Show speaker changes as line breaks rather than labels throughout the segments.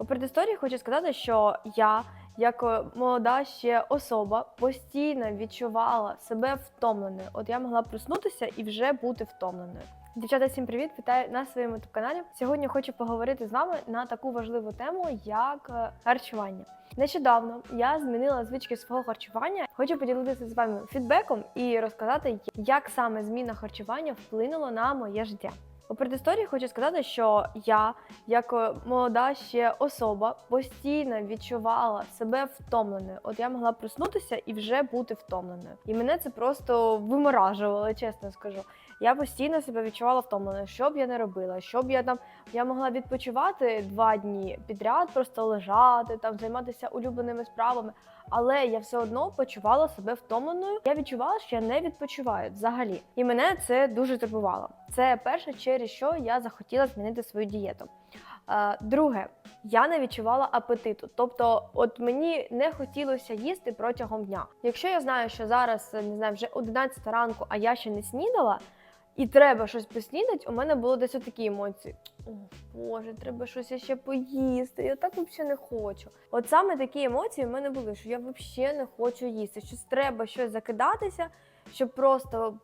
У предісторії хочу сказати, що я, як е, молода ще особа, постійно відчувала себе втомленою. От я могла проснутися і вже бути втомленою. Дівчата, всім привіт! Вітаю на своєму каналі. Сьогодні хочу поговорити з вами на таку важливу тему, як е, харчування. Нещодавно я змінила звички свого харчування. Хочу поділитися з вами фідбеком і розказати, як саме зміна харчування вплинула на моє життя. У предісторії хочу сказати, що я, як е, молода ще особа, постійно відчувала себе втомленою. От я могла проснутися і вже бути втомленою. І мене це просто виморажувало, чесно скажу. Я постійно себе відчувала втомленою. Що б я не робила, що б я там я могла відпочивати два дні підряд, просто лежати, там займатися улюбленими справами. Але я все одно почувала себе втомленою. Я відчувала, що я не відпочиваю взагалі, і мене це дуже турбувало. Це перше, через що я захотіла змінити свою дієту. Е, Друге, я не відчувала апетиту, тобто, от мені не хотілося їсти протягом дня. Якщо я знаю, що зараз не знаю, вже 11 ранку, а я ще не снідала, і треба щось поснідати, у мене було десь такі емоції. О, Боже, треба щось ще поїсти. Я так взагалі не хочу. От саме такі емоції в мене були, що я взагалі не хочу їсти. Щось треба щось закидатися, щоб просто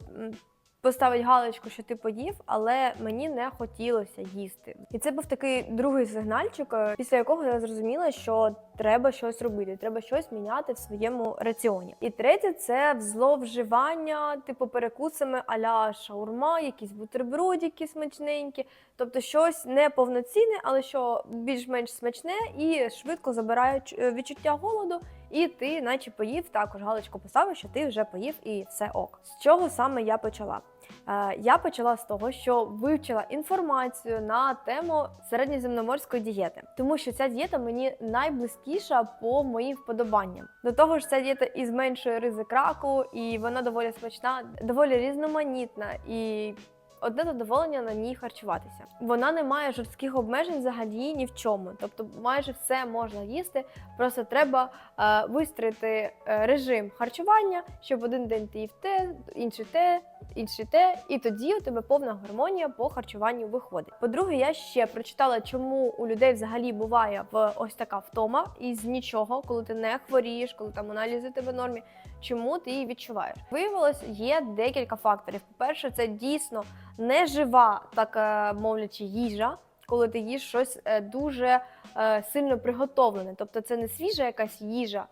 м, поставити галочку, що ти поїв, але мені не хотілося їсти. І це був такий другий сигнальчик, е, після якого я зрозуміла, що треба щось робити, треба щось міняти в своєму раціоні. І третє це зловживання, типу перекусами аля шаурма, якісь бутербродики смачненькі, тобто щось неповноцінне, але що більш-менш смачне і швидко забирає е, відчуття голоду. І ти, наче поїв, також галочку поставив, що ти вже поїв і все ок. З чого саме я почала? Е, Я почала з того, що вивчила інформацію на тему середньоземноморської дієти, тому що ця дієта мені найблизькіша по моїм вподобанням. До того ж, ця дієта і зменшує ризик раку, і вона доволі смачна, доволі різноманітна і. Одне задоволення на ній харчуватися. Вона не має жорстких обмежень взагалі ні в чому. Тобто майже все можна їсти. Просто треба е, вистроїти е, режим харчування, щоб один день ти їв те, інший те, інший те, і тоді у тебе повна гармонія по харчуванню виходить. По-друге, я ще прочитала, чому у людей взагалі буває в ось така втома із нічого, коли ти не хворієш, коли там аналізи тебе нормі. Чому ти її відчуваєш? Виявилось, є декілька факторів. По-перше, це дійсно нежива, так е, мовлячи, їжа. Коли ти їш щось е, дуже е, сильно приготовлене, тобто це не свіжа якась їжа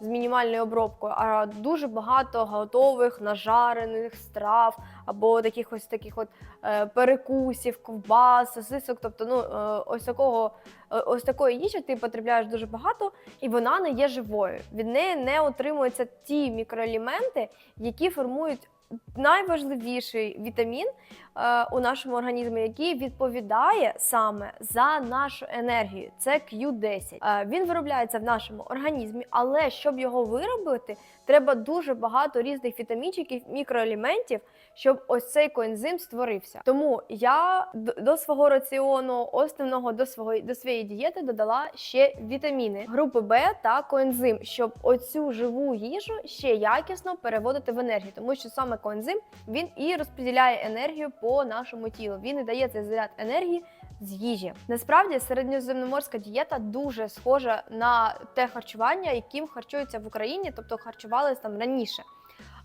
з мінімальною обробкою, а дуже багато готових нажарених страв або таких ось таких от е, перекусів, ковбас, сосисок. Тобто, ну е, ось такого, е, ось такої їжі ти потребляєш дуже багато, і вона не є живою. Від неї не отримуються ті мікроелементи, які формують. Найважливіший вітамін е, у нашому організмі, який відповідає саме за нашу енергію, це Q10. Е, він виробляється в нашому організмі, але щоб його виробити, треба дуже багато різних вітамінчиків, мікроелементів, щоб ось цей коензим створився. Тому я до свого раціону, основного до свого до своєї дієти додала ще вітаміни групи Б та коензим, щоб оцю живу їжу ще якісно переводити в енергію, тому що саме коензим він і розподіляє енергію по нашому тілу. Він і дає цей заряд енергії з їжі. Насправді середньоземноморська дієта дуже схожа на те харчування, яким харчуються в Україні, тобто харчувалися там раніше.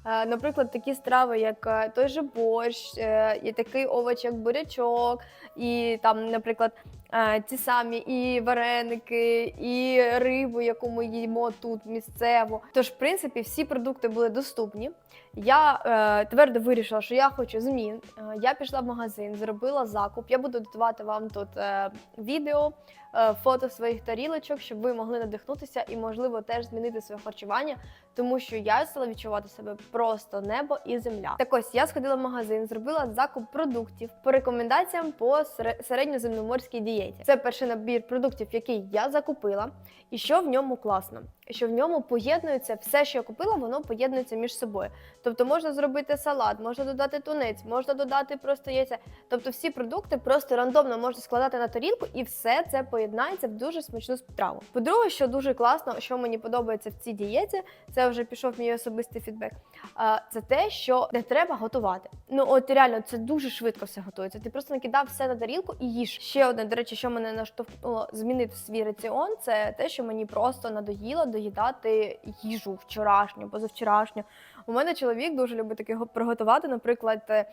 Е, Наприклад, такі страви, як е, той же борщ, е, є такий овоч, як бурячок, і там, наприклад, ті самі і вареники, і рибу, яку ми їмо тут місцево. Тож, в принципі, всі продукти були доступні. Я е, твердо вирішила, що я хочу змін. Е, я пішла в магазин, зробила закуп. Я буду додавати вам тут е, відео, е, фото своїх тарілочок, щоб ви могли надихнутися і, можливо, теж змінити своє харчування, тому що я стала відчувати себе просто небо і земля. Так ось я сходила в магазин, зробила закуп продуктів по рекомендаціям по сере- середньоземноморській дієті. Це перший набір продуктів, який я закупила, і що в ньому класно. Що в ньому поєднується все, що я купила, воно поєднується між собою. Тобто можна зробити салат, можна додати тунець, можна додати просто яйця. Тобто всі продукти просто рандомно можна складати на тарілку, і все це поєднається в дуже смачну страву. По-друге, що дуже класно, що мені подобається в цій дієті, це вже пішов мій особистий фідбек. Це те, що не треба готувати. Ну от реально, це дуже швидко все готується. Ти просто накидав все на тарілку і їж. Ще одне, до речі, що мене наштовхнуло змінити свій раціон, це те, що мені просто надоїло доїдати їжу вчорашню, позавчорашню. У мене чоловік дуже любить таке приготувати, наприклад, е,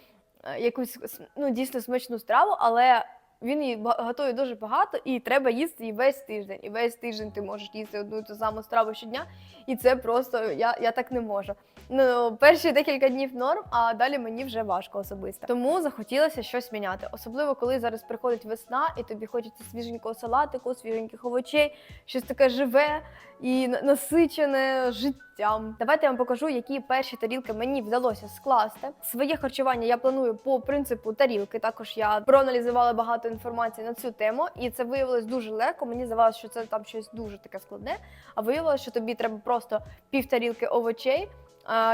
якусь ну, дійсно смачну страву, але він її готує дуже багато, і треба їсти її весь тиждень. І весь тиждень ти можеш їсти одну і ту саму страву щодня, і це просто я, я так не можу. Ну, перші декілька днів норм, а далі мені вже важко особисто. Тому захотілося щось міняти. Особливо, коли зараз приходить весна, і тобі хочеться свіженького салатику, свіженьких овочей, щось таке живе і насичене життям. Давайте я вам покажу, які перші тарілки мені вдалося скласти. Своє харчування я планую по принципу тарілки. Також я проаналізувала багато інформації на цю тему, і це виявилось дуже легко. Мені здавалося, що це там щось дуже таке складне. А виявилося, що тобі треба просто пів тарілки овочей,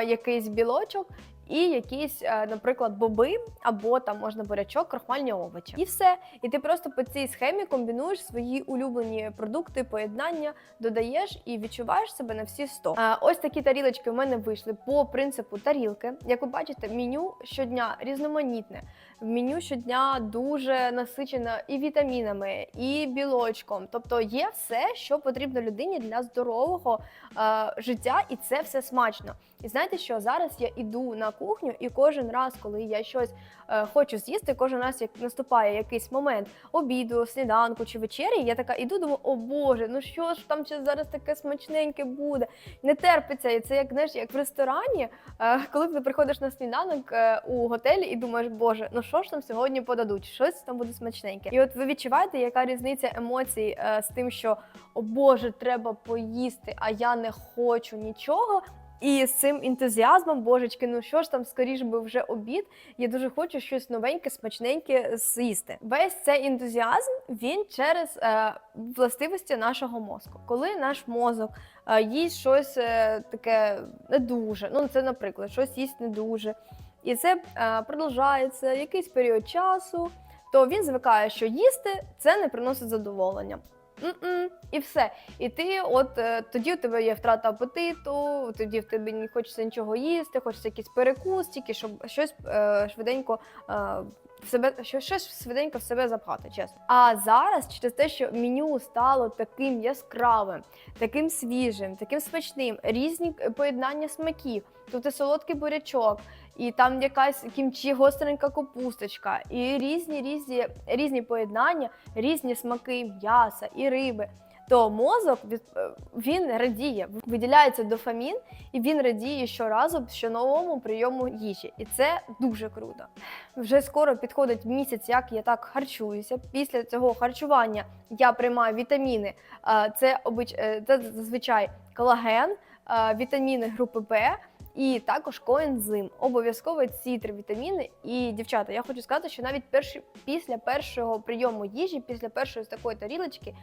якийсь білочок. І якісь, е, наприклад, боби або там можна бурячок, крохмальні овочі, і все. І ти просто по цій схемі комбінуєш свої улюблені продукти, поєднання, додаєш і відчуваєш себе на всі 100. А, ось такі тарілочки у мене вийшли по принципу тарілки. Як ви бачите, меню щодня різноманітне. Меню щодня дуже насичене і вітамінами, і білочком. Тобто є все, що потрібно людині для здорового е, життя, і це все смачно. І знаєте що? Зараз я іду на кухню, і кожен раз, коли я щось е, хочу з'їсти, кожен раз, як наступає якийсь момент обіду, сніданку чи вечері, я така іду, думаю, о Боже, ну що ж там ще зараз таке смачненьке буде? Не терпиться. І це як знаєш, як в ресторані, е, коли ти приходиш на сніданок е, у готелі і думаєш, Боже, ну що ж там сьогодні подадуть? Щось там буде смачненьке. І от ви відчуваєте, яка різниця емоцій е, з тим, що о Боже, треба поїсти, а я не хочу нічого. І з цим ентузіазмом, божечки, ну що ж там, скоріш би вже обід. Я дуже хочу щось новеньке, смачненьке з'їсти. Весь цей ентузіазм він через е, властивості нашого мозку. Коли наш мозок е, їсть щось е, таке не дуже, ну це, наприклад, щось їсть не дуже, і це е, продовжається якийсь період часу, то він звикає, що їсти це не приносить задоволення. М-м, і все. І ти, от е, тоді у тебе є втрата апетиту, тоді в тебе не хочеться нічого їсти, хочеться якийсь перекус, тільки щоб щось е, швиденько е, в себе що- щось швиденько в себе запхати, чесно. А зараз через те, що меню стало таким яскравим, таким свіжим, таким смачним, різні е, поєднання смаків, тобто солодкий бурячок, і там якась кімчі гостренька капусточка, і різні різні різні поєднання, різні смаки м'яса і риби. То мозок е, він радіє, виділяється дофамін, і він радіє щоразу щоновому прийому їжі. І це дуже круто. Вже скоро підходить місяць, як я так харчуюся. Після цього харчування я приймаю вітаміни. Е, Це обич... е, це зазвичай колаген, вітаміни групи Б. І також коензим. Обов'язково ці три вітаміни. І дівчата, я хочу сказати, що навіть перші, після першого прийому їжі, після першої такої тарілочки,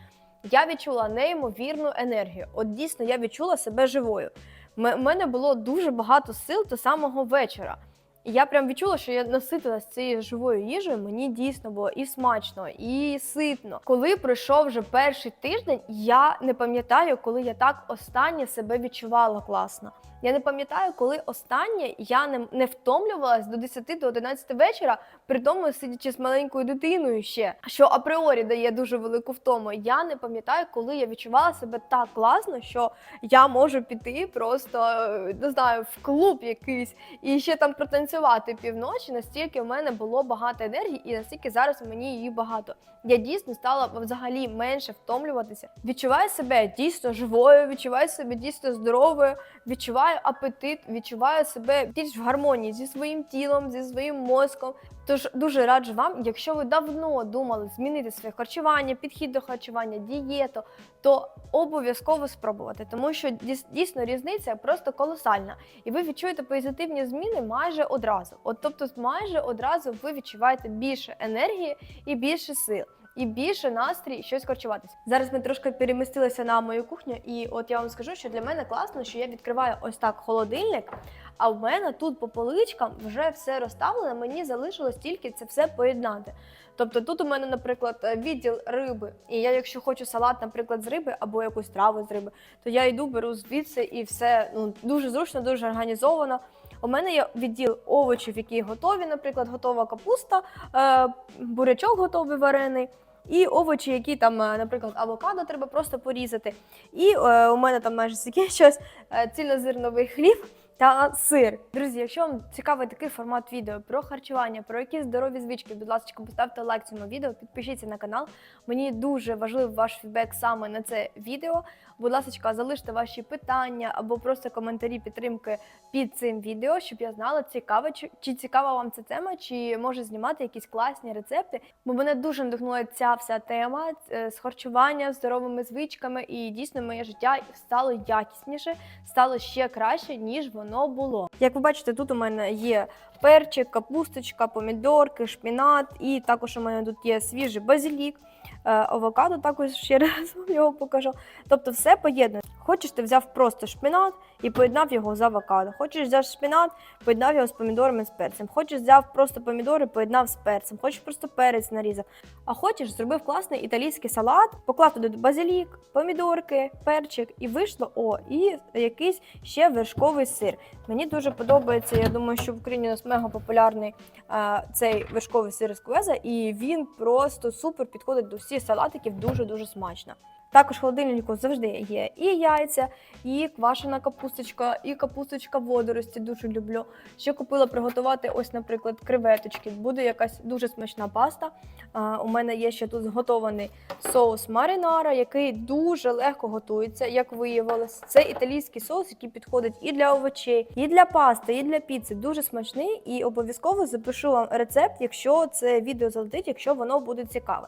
я відчула неймовірну енергію. От дійсно я відчула себе живою. У мене було дуже багато сил до самого вечора. І я прям відчула, що я наситилась цією живою їжею. Мені дійсно було і смачно, і ситно. Коли пройшов вже перший тиждень, я не пам'ятаю, коли я так останнє себе відчувала класно. Я не пам'ятаю, коли останнє я не, не втомлювалась до 10 до 11 вечора, при тому сидячи з маленькою дитиною ще, що апріорі дає дуже велику втому. Я не пам'ятаю, коли я відчувала себе так класно, що я можу піти просто е, не знаю в клуб якийсь і ще там протанцювати півночі. Настільки в мене було багато енергії, і настільки зараз мені її багато. Я дійсно стала взагалі менше втомлюватися. Відчуваю себе дійсно живою, відчуваю себе дійсно здоровою, відчуваю апетит, відчуваю себе більш в гармонії зі своїм тілом, зі своїм мозком. Тож дуже раджу вам, якщо ви давно думали змінити своє харчування, підхід до харчування, дієту, то обов'язково спробувати, тому що дійс- дійсно різниця просто колосальна, і ви відчуєте позитивні зміни майже одразу. От тобто, майже одразу ви відчуваєте більше енергії і більше сил. і більше настрій щось харчуватися. Зараз ми трошки перемістилися на мою кухню, і от я вам скажу, що для мене класно, що я відкриваю ось так холодильник. А в мене тут по поличкам вже все розставлено. Мені залишилось тільки це все поєднати. Тобто тут у мене, наприклад, е, відділ риби, і я, якщо хочу салат, наприклад, з риби або якусь траву з риби, то я йду, беру звідси і все ну дуже зручно, дуже організовано. У мене є відділ овочів, які готові, наприклад, готова капуста, е, бурячок готовий варений. І овочі, які там, е, наприклад, авокадо треба просто порізати. І е, у мене там майже закінчилось е, цільнозерновий хліб та сир. Друзі, якщо вам цікавий такий формат відео про харчування, про якісь здорові звички, будь ласка, поставте лайк цьому відео, підпишіться на канал. Мені дуже важливий ваш фідбек саме на це відео. Будь ласка, залиште ваші питання або просто коментарі підтримки під цим відео, щоб я знала, цікаво, чи, цікава вам ця тема, чи може знімати якісь класні рецепти. Бо мене дуже надихнула ця вся тема е, з харчування, здоровими звичками, і дійсно моє життя стало якісніше, стало ще краще, ніж воно було. Як ви бачите, тут у мене є перчик, капусточка, помідорки, шпінат, і також у мене тут є свіжий базилік. Е, Авокадо також ще раз його покажу. Тобто все поєднано. Хочеш, ти взяв просто шпинат і поєднав його з авокадо. Хочеш взяв шпинат, поєднав його з помідорами з перцем. Хочеш взяв просто помідори, поєднав з перцем. Хочеш просто перець нарізав. А хочеш, зробив класний італійський салат, поклав туди базилік, помідорки, перчик, і вийшло о, і якийсь ще вершковий сир. Мені дуже подобається. Я думаю, що в Україні у нас мега популярний е, цей вершковий сир з куеза, і він просто супер підходить до всіх салатиків, дуже дуже смачно. Також в холодильнику завжди є і яйця, і квашена капусточка, і капусточка водорості. Дуже люблю. Ще купила приготувати, ось, наприклад, креветочки. Буде якась дуже смачна паста. А, у мене є ще тут зготований соус маринара, який дуже легко готується, як виявилось. Це італійський соус, який підходить і для овочей, і для пасти, і для піци. Дуже смачний. І обов'язково запишу вам рецепт, якщо це відео залетить, якщо воно буде цікаве.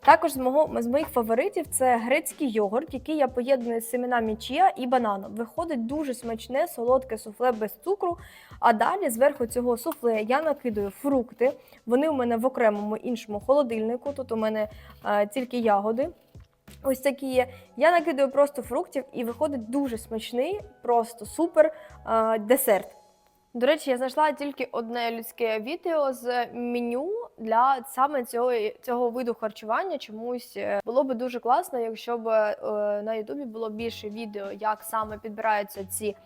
Також з мого з моїх фаворитів це грецький йогурт, який я поєдную з семенами чія і бананом. Виходить дуже смачне, солодке суфле без цукру. А далі зверху цього суфле я накидаю фрукти. Вони у мене в окремому іншому холодильнику. Тут у мене е, тільки ягоди. Ось такі є. Я накидаю просто фруктів і виходить дуже смачний, просто супер е, десерт. До речі, я знайшла тільки одне людське відео з меню для саме цього, цього виду харчування. Чомусь е, було би дуже класно, якщо б е, на Ютубі було більше відео, як саме підбираються ці е,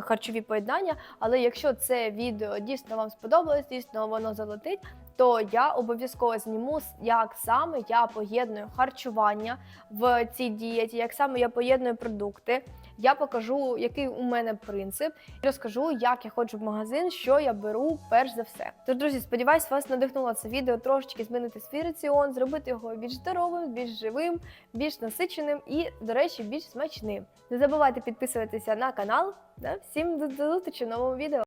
харчові поєднання. Але якщо це відео дійсно вам сподобалось, дійсно воно залетить. То я обов'язково зніму, як саме я поєдную харчування в цій дієті, як саме я поєдную продукти. Я покажу, який у мене принцип, і розкажу, як я ходжу в магазин, що я беру перш за все. Тож, друзі, сподіваюсь, вас надихнуло це відео трошечки змінити свій раціон, зробити його більш здоровим, більш живим, більш насиченим і, до речі, більш смачним. Не забувайте підписуватися на канал. Да? Всім до зустрічі в новому відео.